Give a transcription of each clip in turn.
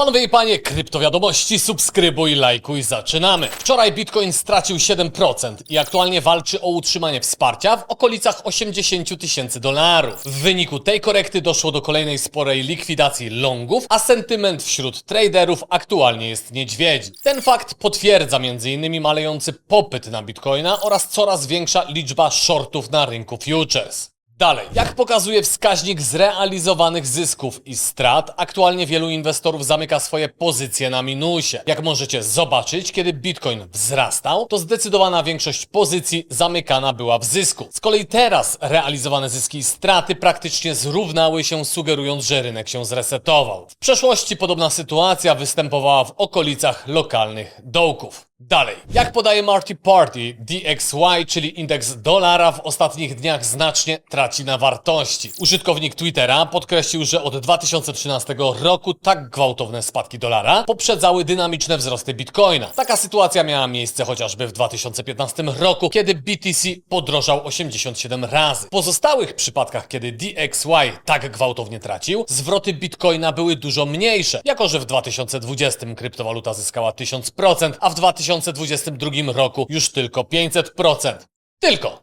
Panowie i panie, kryptowiadomości, subskrybuj, lajkuj, zaczynamy. Wczoraj Bitcoin stracił 7% i aktualnie walczy o utrzymanie wsparcia w okolicach 80 tysięcy dolarów. W wyniku tej korekty doszło do kolejnej sporej likwidacji longów, a sentyment wśród traderów aktualnie jest niedźwiedzi. Ten fakt potwierdza m.in. malejący popyt na Bitcoina oraz coraz większa liczba shortów na rynku futures. Dalej, jak pokazuje wskaźnik zrealizowanych zysków i strat, aktualnie wielu inwestorów zamyka swoje pozycje na minusie. Jak możecie zobaczyć, kiedy Bitcoin wzrastał, to zdecydowana większość pozycji zamykana była w zysku. Z kolei teraz realizowane zyski i straty praktycznie zrównały się, sugerując, że rynek się zresetował. W przeszłości podobna sytuacja występowała w okolicach lokalnych dołków. Dalej. Jak podaje Marty Party, DXY, czyli indeks dolara w ostatnich dniach znacznie traci na wartości. Użytkownik Twittera podkreślił, że od 2013 roku tak gwałtowne spadki dolara poprzedzały dynamiczne wzrosty bitcoina. Taka sytuacja miała miejsce chociażby w 2015 roku, kiedy BTC podrożał 87 razy. W pozostałych przypadkach, kiedy DXY tak gwałtownie tracił, zwroty bitcoina były dużo mniejsze, jako że w 2020 kryptowaluta zyskała 1000%, a w 2022 roku już tylko 500%. Tylko.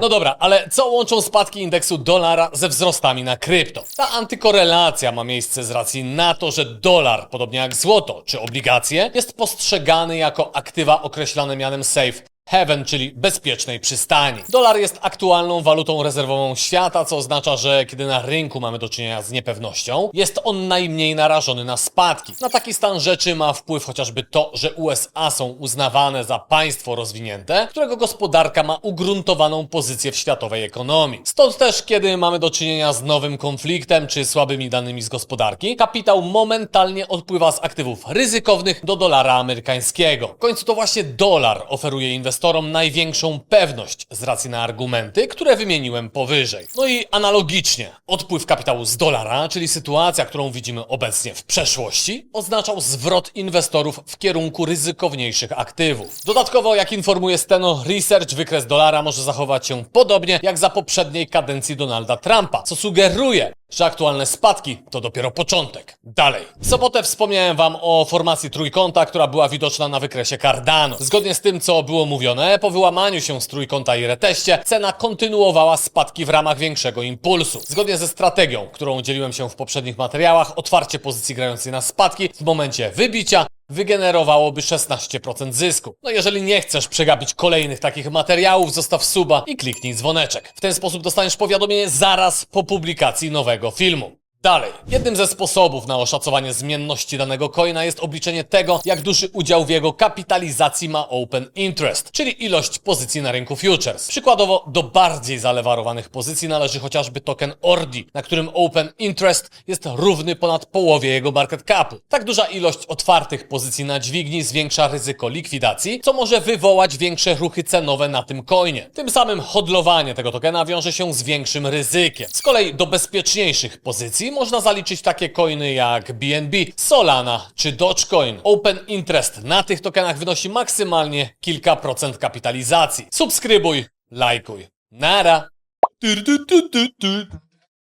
No dobra, ale co łączą spadki indeksu dolara ze wzrostami na krypto? Ta antykorelacja ma miejsce z racji na to, że dolar, podobnie jak złoto czy obligacje, jest postrzegany jako aktywa określane mianem safe Heaven, czyli bezpiecznej przystani. Dolar jest aktualną walutą rezerwową świata, co oznacza, że kiedy na rynku mamy do czynienia z niepewnością, jest on najmniej narażony na spadki. Na taki stan rzeczy ma wpływ chociażby to, że USA są uznawane za państwo rozwinięte, którego gospodarka ma ugruntowaną pozycję w światowej ekonomii. Stąd też, kiedy mamy do czynienia z nowym konfliktem czy słabymi danymi z gospodarki, kapitał momentalnie odpływa z aktywów ryzykownych do dolara amerykańskiego. W końcu to właśnie dolar oferuje inwestorom największą pewność z racji na argumenty, które wymieniłem powyżej. No i analogicznie, odpływ kapitału z dolara, czyli sytuacja, którą widzimy obecnie w przeszłości, oznaczał zwrot inwestorów w kierunku ryzykowniejszych aktywów. Dodatkowo, jak informuje Steno Research, wykres dolara może zachować się podobnie jak za poprzedniej kadencji Donalda Trumpa, co sugeruje, że aktualne spadki to dopiero początek. Dalej. W sobotę wspomniałem Wam o formacji trójkąta, która była widoczna na wykresie Cardano. Zgodnie z tym, co było mówione, po wyłamaniu się z trójkąta i reteście, cena kontynuowała spadki w ramach większego impulsu. Zgodnie ze strategią, którą dzieliłem się w poprzednich materiałach, otwarcie pozycji grającej na spadki w momencie wybicia wygenerowałoby 16% zysku. No jeżeli nie chcesz przegapić kolejnych takich materiałów, zostaw suba i kliknij dzwoneczek. W ten sposób dostaniesz powiadomienie zaraz po publikacji nowego filmu. Dalej. Jednym ze sposobów na oszacowanie zmienności danego coina jest obliczenie tego, jak duży udział w jego kapitalizacji ma open interest, czyli ilość pozycji na rynku futures. Przykładowo do bardziej zalewarowanych pozycji należy chociażby token ORDI, na którym open interest jest równy ponad połowie jego market capu. Tak duża ilość otwartych pozycji na dźwigni zwiększa ryzyko likwidacji, co może wywołać większe ruchy cenowe na tym coinie. Tym samym hodlowanie tego tokena wiąże się z większym ryzykiem. Z kolei do bezpieczniejszych pozycji można zaliczyć takie coiny jak BNB, Solana czy Dogecoin. Open interest na tych tokenach wynosi maksymalnie kilka procent kapitalizacji. Subskrybuj, lajkuj. Nara!